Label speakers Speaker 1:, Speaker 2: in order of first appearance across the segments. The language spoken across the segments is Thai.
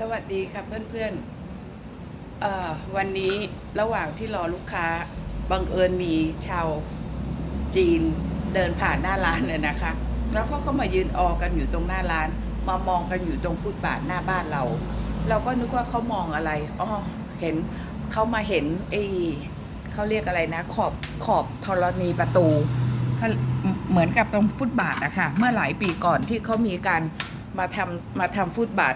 Speaker 1: สวัสดีครับเพื่อนๆเอ่อวันนี้ระหว่างที่รอลูกค้าบังเอิญมีชาวจีนเดินผ่านหน้าร้านเลยนะคะ แล้วเขาก็มายืนออกันอยู่ตรงหน้าร้าน มามองกันอยู่ตรงฟุตบาทหน้าบ้านเรา เราก็นึกว่าเขามองอะไรอ๋อเห็นเขามาเห็นไอ้เขาเรียกอะไรนะ ขอบขอบธรณีประตูเาเหมือนกับตรงฟุตบาทอะค่ะเมื่อหลายปีก่อนที่เขามีการมาทำมาทำฟุตบาท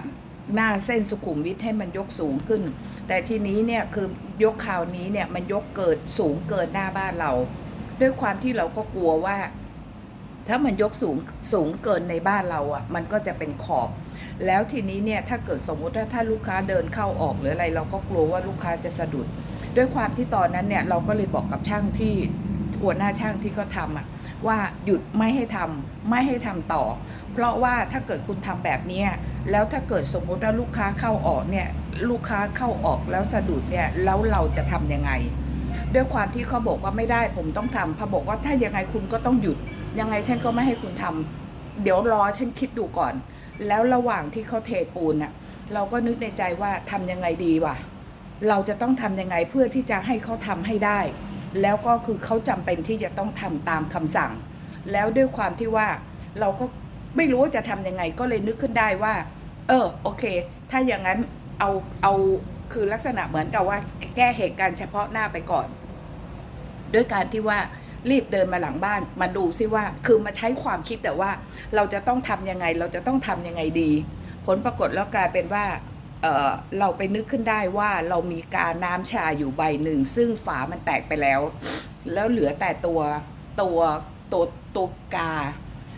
Speaker 1: หน้าเส้นสุขุมวิทให้มันยกสูงขึ้น แต่ทีนี้เนี่ยคือยกคราวนี้เนี่ยมันยกเกิดสูงเกินหน้าบ้านเรา ด้วยความที่เราก็กลัวว่า ถ้ามันยกสูงสูงเกินในบ้านเราอะ่ะ มันก็จะเป็นขอบ แล้วทีนี้เนี่ยถ้าเกิดสมมติว่าถ้าลูกค้าเดินเข้าออกหรืออะไร เราก็กลัวว่าลูกค้าจะสะดุด ด้วยความที่ตอนนั้นเนี่ยเราก็เลยบอกกับช่างที่หัวหน้าช่างที่เขาทำอะ ว่าหยุดไม่ให้ทำไม่ให้ทำต่อ เพราะว่าถ้าเกิดคุณทำแบบนี้แล้วถ้าเกิดสมมุติว่าลูกค้าเข้าออกเนี่ยลูกค้าเข้าออกแล้วสะดุดเนี่ยแล้วเราจะทำยังไง ด้วยความที่เขาบอกว่าไม่ได้ผมต้องทำพอบอกว่าถ้ายังไงคุณก็ต้องหยุด ยังไงฉันก็ไม่ให้คุณทำเดี๋ยวรอฉันคิดดูก่อน แล้วระหว่างที่เขาเทปูนน่ะเราก็นึกในใจว่าทำยังไงดีวะเราจะต้องทำยังไงเพื่อที่จะให้เขาทำให้ได้ แล้วก็คือเขาจำเป็นที่จะต้องทำตามคำสั่ง แล้วด้วยความที่ว่าเราก็ไม่รู้ว่าจะทำยังไงก็เลยนึกขึ้นได้ว่า เออโอเค ถ้าอย่างนั้นเอาเอาคือลักษณะเหมือนกับว่าแก้เหตุการณ์เฉพาะหน้าไปก่อน ด้วยการที่ว่ารีบเดินมาหลังบ้านมาดูซิว่า คือมาใช้ความคิดแต่ว่า เราจะต้องทำยังไง เราจะต้องทำยังไงดี ผลปรากฏแล้วกลายเป็นว่า เเราไปนึกขึ้นได้ว่าเรามีกาน้ำชาอยู่ใบหนึ่ง ซึ่งฝามันแตกไปแล้ว แล้วเหลือแต่ตัวตัวตัวตัวกา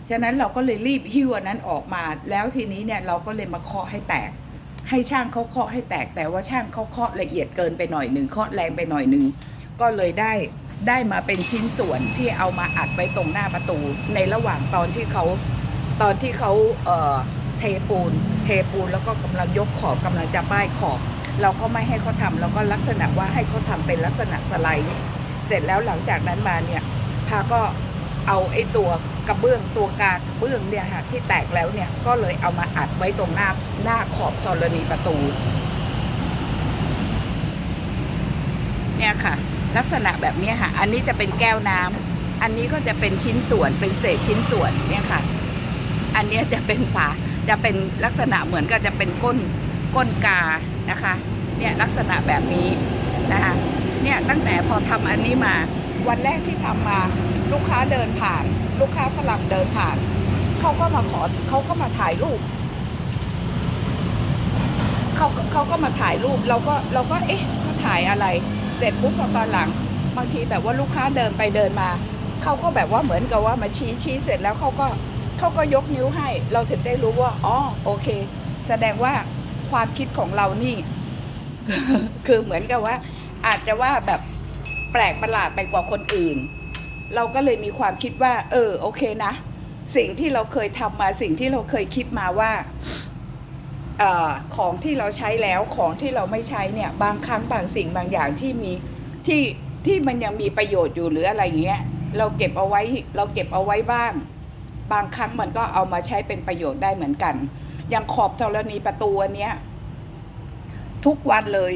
Speaker 1: ฉะนั้นเราก็เลยรีบหิ้วอันนั้นออกมา แล้วทีนี้เนี่ยเราก็เลยมาเคาะให้แตก ให้ช่างเขาเคาะให้แตก แต่ว่าช่างเขาเคาะละเอียดเกินไปหน่อยหนึ่งเคาะแรงไปหน่อยหนึ่ง ก็เลยได้ได้มาเป็นชิ้นส่วนที่เอามาอัดไว้ตรงหน้าประตู ในระหว่างตอนที่เขาตอนที่เขาเอ่อเทปูน ปูนแล้วก็กำลังยกขอบกำลังจะป้ายขอบ เราก็ไม่ให้เขาทำเราก็ลักษณะว่าให้เขาทำเป็นลักษณะสไลด์เสร็จแล้วหลังจากนั้นมาเนี่ยพาก็เอาไอ้ตัวกระเบื้องตัวกากระเบื้องเนี่ยค่ะที่แตกแล้วเนี่ยก็เลยเอามาอัดไว้ตรงหน้าหน้าขอบธรณีประตู เนี่ยค่ะ ลักษณะแบบนี้ค่ะ อันนี้จะเป็นแก้วน้ำอันนี้ก็จะเป็นชิ้นส่วนเป็นเศษชิ้นส่วนเนี่ยค่ะ อันนี้จะเป็นฝา จะเป็นลักษณะเหมือนกับจะเป็นก้นก้นกานะคะเนี่ยลักษณะแบบนี้นะคะเนี่ยตั้งแต่พอทำอันนี้มาวันแรกที่ทำมาลูกค้าเดินผ่าน ลูกค้าฝรั่งเดินผ่านเขาก็มาขอเขาก็มาถ่ายรูปเขาเขาก็มาถ่ายรูปเราก็เราก็เอ๊ะเขาถ่ายอะไร เสร็จปุ๊บพอตอนหลังบางทีแบบว่าลูกค้าเดินไปเดินมาเขาก็แบบว่าเหมือนกับว่ามาชี้ชี้เสร็จแล้วเขาก็ เขาก็ยกนิ้วให้ เราถึงได้รู้ว่าอ๋อโอเค แสดงว่าความคิดของเรานี่ คือเหมือนกับว่า อาจจะว่าแบบแปลกประหลาดไปกว่าคนอื่น เราก็เลยมีความคิดว่า เออ โอเคนะ สิ่งที่เราเคยทำมาสิ่งที่เราเคยคิดมาว่าออของที่เราใช้แล้วของที่เราไม่ใช้เนี่ย บางครั้งบางสิ่งบางอย่างที่มีที่ที่มันยังมีประโยชน์อยู่หรืออะไรเงี้ย เราเก็บเอาไว้เราเก็บเอาไว้บ้าง บางครั้งมันก็เอามาใช้เป็นประโยชน์ได้เหมือนกัน อย่างขอบธรณีประตูอันเนี้ยทุกวันเลย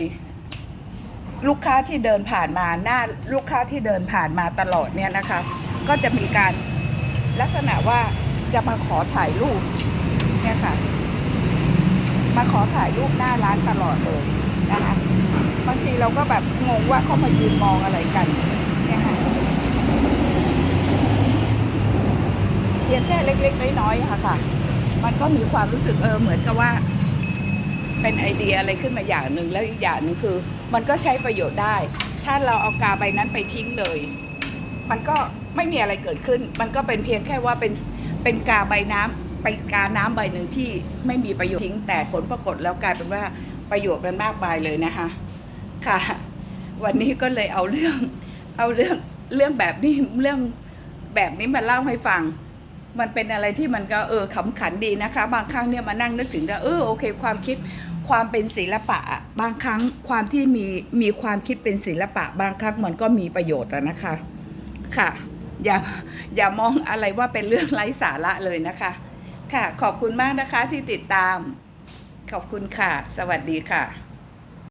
Speaker 1: ลูกค้าที่เดินผ่านมาหน้าลูกค้าที่เดินผ่านมาตลอดเนี่ยนะคะ ก็จะมีการลักษณะว่าจะมาขอถ่ายรูปเนี่ยค่ะ มาขอถ่ายรูปหน้าร้านตลอดเลยนะคะบางทีเราก็แบบงงว่าเขามายืนมองอะไรกันเนี่ยค่ะเพี ยงแค่เล็ก ๆ น้อยๆค่ะค่ะ มันก็มีความรู้สึกเออเหมือนกับว่า เป็นไอเดียอะไรขึ้นมาอย่างหนึ่งแล้วอีกอย่างหนึงคือ มันก็ใช้ประโยชน์ได้ ถ้าเราเอากาใบนั้นไปทิ้งเลย มันก็ไม่มีอะไรเกิดขึ้น มันก็เป็นเพียงแค่ว่าเป็นเป็นกาใบน้ำไปกาน้ำใบหนึ่งที่ไม่มีประโยชน์ทิ้ง แต่ผลปรากฏแล้วกลายเป็นว่าประโยชน์มันมากมายเลยนะคะค่ะ วันนี้ก็เลยเอาเรื่อง เอาเรื่องเรื่องแบบนี้เรื่องแบบนี้มาเล่าให้ฟัง มันเป็นอะไรที่มันก็เออขำขันดีนะคะ บางครั้งเนี่ยมานั่งนึกถึงว่าเออโอเค ความคิดความเป็นศิลปะอะบางครั้งความที่มีมีความคิดเป็นศิลปะ บางครั้งมันก็มีประโยชน์อะนะคะค่ะ อย่าอย่ามองอะไรว่าเป็นเรื่องไร้สาระเลยนะคะ ค่ะ ขอบคุณมากนะคะที่ติดตาม ขอบคุณค่ะ สวัสดีค่ะ